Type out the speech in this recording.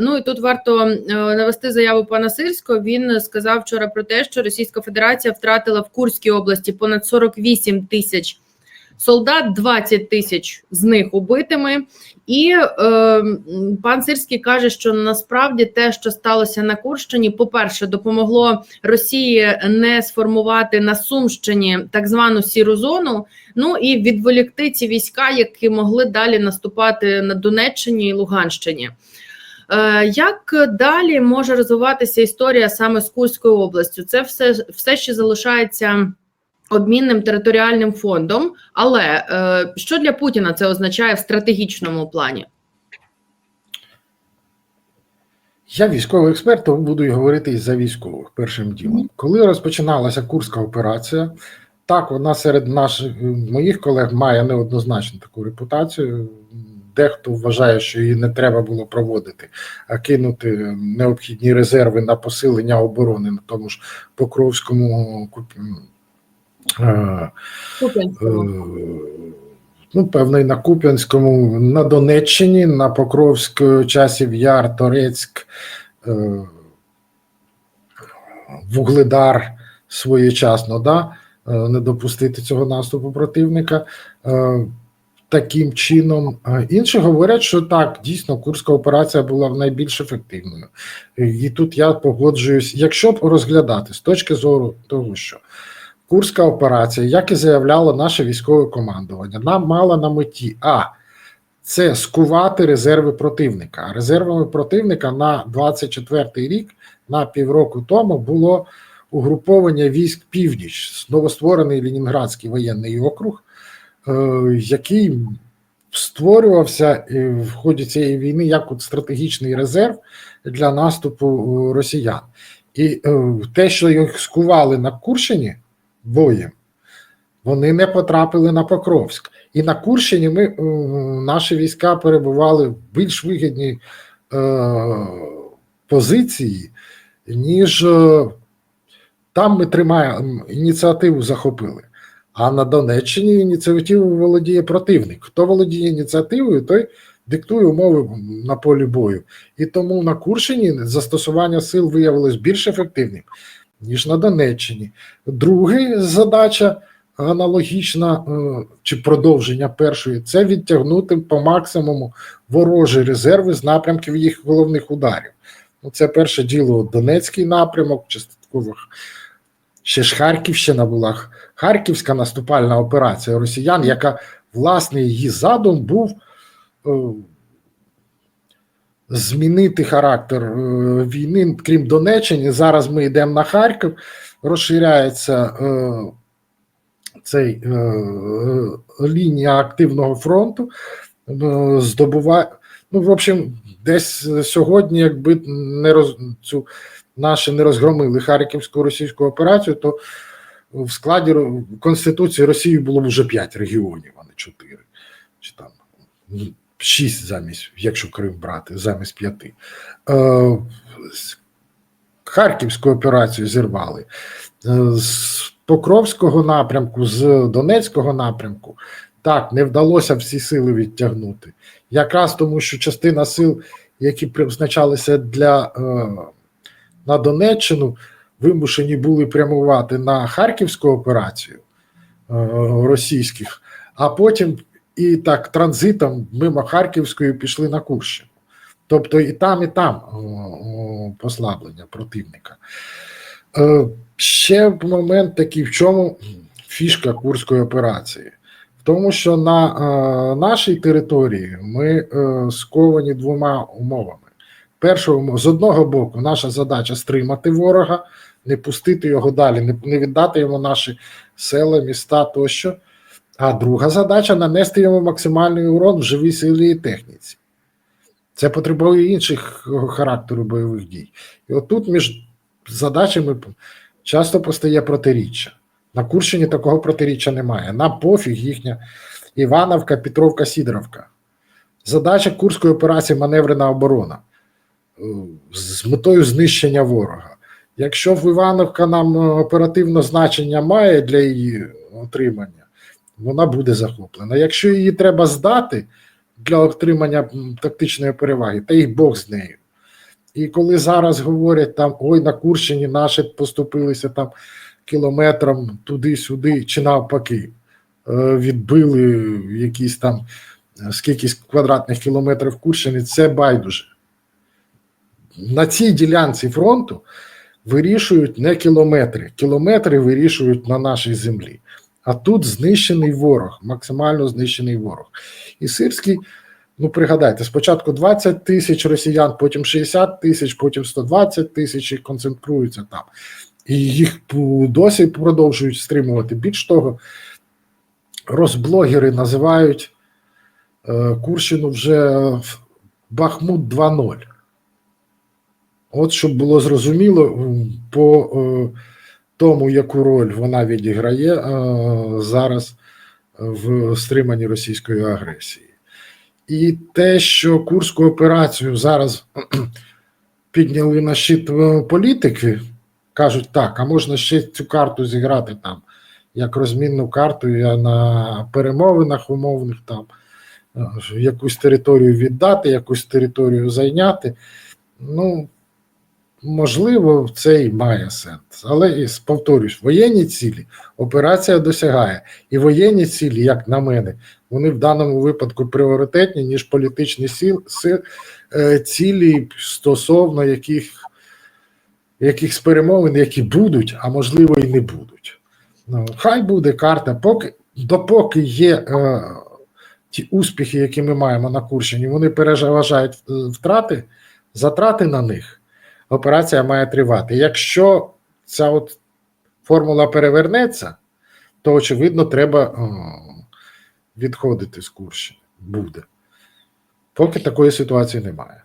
Ну і тут варто е, навести заяву пана Сирського. Він сказав вчора про те, що Російська Федерація втратила в Курській області понад 48 тисяч солдат, 20 тисяч з них убитими. І е, пан Сирський каже, що насправді те, що сталося на Курщині, по-перше, допомогло Росії не сформувати на Сумщині так звану сіру зону. Ну і відволікти ці війська, які могли далі наступати на Донеччині і Луганщині. Е, Як далі може розвиватися історія саме з Курською областю? Це все, все ще залишається обмінним територіальним фондом. Але е, що для Путіна це означає в стратегічному плані? Я військовий експерт, тому буду говорити і за військових першим ділом. Коли розпочиналася Курська операція, так вона серед наших моїх колег має неоднозначну таку репутацію. Дехто вважає, що її не треба було проводити, а кинути необхідні резерви на посилення оборони на тому ж Покровському куп- е. Е, Ну, певно, і на Куп'янському, на Донеччині, на Покровськ, Часів Яр, Торецьк, е, Вугледар своєчасно, да? е, не допустити цього наступу противника. Таким чином, інші говорять, що так, дійсно, Курська операція була найбільш ефективною. І тут я погоджуюсь, якщо б розглядати з точки зору того, що Курська операція, як і заявляло наше військове командування, нам мала на меті А. Це скувати резерви противника. Резервами противника на 24-й рік, на півроку тому, було угруповання військ Північ, новостворений Ленінградський воєнний округ, який створювався е, в ході цієї війни як от стратегічний резерв для наступу е, росіян. І е, те, що їх скували на Курщині боєм, вони не потрапили на Покровськ. І на Курщині ми, е, наші війська перебували в більш вигідній е, позиції, ніж е, там ми тримаємо ініціативу захопили. А на Донеччині ініціативою володіє противник. Хто володіє ініціативою, той диктує умови на полі бою. І тому на Курщині застосування сил виявилось більш ефективним, ніж на Донеччині. Друга задача аналогічна е, чи продовження першої це відтягнути по максимуму ворожі резерви з напрямків їх головних ударів. Ну, це перше діло Донецький напрямок, частково ще ж Харківщина була Харківська наступальна операція росіян, яка власне її задум був е, змінити характер е, війни, крім Донеччини. Зараз ми йдемо на Харків, розширяється е, цей лінія активного фронту, здобуває. Ну, в общем, десь сьогодні, якби не роз цю наші не розгромили Харківську російську операцію, то в складі Конституції Росії було б вже 5 регіонів, а не 4. Чи там 6 замість, якщо Крим брати, замість 5. Е, Харківську операцію зірвали. Е, З Покровського напрямку, з Донецького напрямку, так, не вдалося всі сили відтягнути. Якраз тому, що частина сил, які призначалися для е, на Донеччину, вимушені були прямувати на Харківську операцію е, російських, а потім і так транзитом мимо Харківської пішли на Курщину. Тобто і там, і там о, о, послаблення противника. Е, ще момент такий, в чому фішка Курської операції. Тому, що на е, нашій території ми е, сковані двома умовами. Перша умова, з одного боку, наша задача стримати ворога, не пустити його далі, не, не віддати йому наші села, міста тощо. А друга задача нанести йому максимальний урон в живій силі і техніці. Це потребує інших е, характеру бойових дій. І отут між задачами часто постає протиріччя. На Курщині такого протиріччя немає. Нам пофіг їхня Івановка, Петровка, Сідоровка. Задача Курської операції маневрена оборона е, з метою знищення ворога. Якщо в Івановка нам оперативне значення має для її отримання, вона буде захоплена. Якщо її треба здати для отримання тактичної переваги, та й Бог з нею. І коли зараз говорять там ой, на Курщині наші поступилися там кілометром туди-сюди, чи навпаки, е, відбили якісь там е, скільки квадратних кілометрів Курщини, це байдуже. На цій ділянці фронту вирішують не кілометри, кілометри вирішують на нашій землі. А тут знищений ворог, максимально знищений ворог. І Сирський, ну пригадайте, спочатку 20 тисяч росіян, потім 60 тисяч, потім 120 тисяч і концентруються там. І їх досі продовжують стримувати. Більш того, розблогери називають е, Курщину вже Бахмут 2.0. От щоб було зрозуміло, по е, тому, яку роль вона відіграє е, зараз в стриманні російської агресії. І те, що Курську операцію зараз підняли на щит політики, кажуть, так, а можна ще цю карту зіграти там, як розмінну карту я на перемовинах умовних там е, якусь територію віддати, якусь територію зайняти. Ну, можливо, це і має сенс. Але повторюсь, воєнні цілі операція досягає. І воєнні цілі, як на мене, вони в даному випадку пріоритетні, ніж політичні е, цілі стосовно яких, якихось перемовин, які будуть, а можливо і не будуть. Ну, хай буде карта, поки допоки є е, ті успіхи, які ми маємо на Курщині, вони переважають е, втрати, затрати на них. Операція має тривати. Якщо ця от формула перевернеться, то очевидно треба е, відходити з Курщини. Буде. Поки такої ситуації немає.